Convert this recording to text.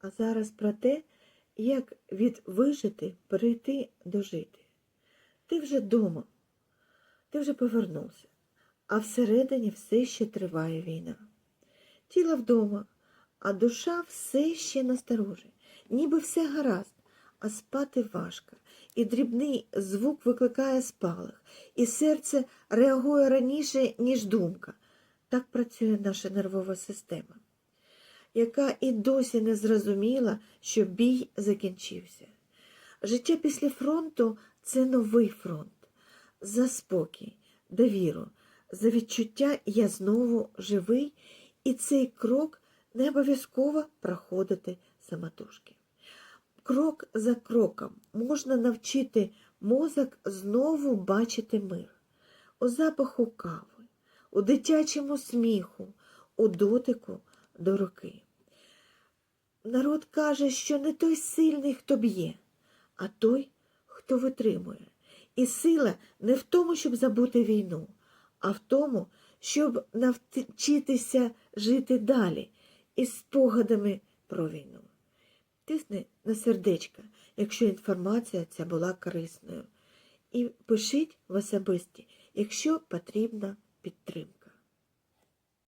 а зараз про те, як від вижити перейти до жити. Ти вже вдома, ти вже повернувся, а всередині все ще триває війна. Тіло вдома, а душа все ще насторожі, ніби все гаразд, а спати важко, і дрібний звук викликає спалах, і серце реагує раніше, ніж думка. Так працює наша нервова система, яка і досі не зрозуміла, що бій закінчився. Життя після фронту це новий фронт, за спокій, довіру, за відчуття я знову живий, і цей крок не обов'язково проходити самотужки. Крок за кроком можна навчити мозок знову бачити мир у запаху кави, у дитячому сміху, у дотику до руки. Народ каже, що не той сильний, хто б'є, а той, хто витримує. І сила не в тому, щоб забути війну, а в тому, щоб навчитися жити далі із спогадами про війну. Тисни на сердечко, якщо інформація ця була корисною. І пишіть в особисті, якщо потрібна підтримка.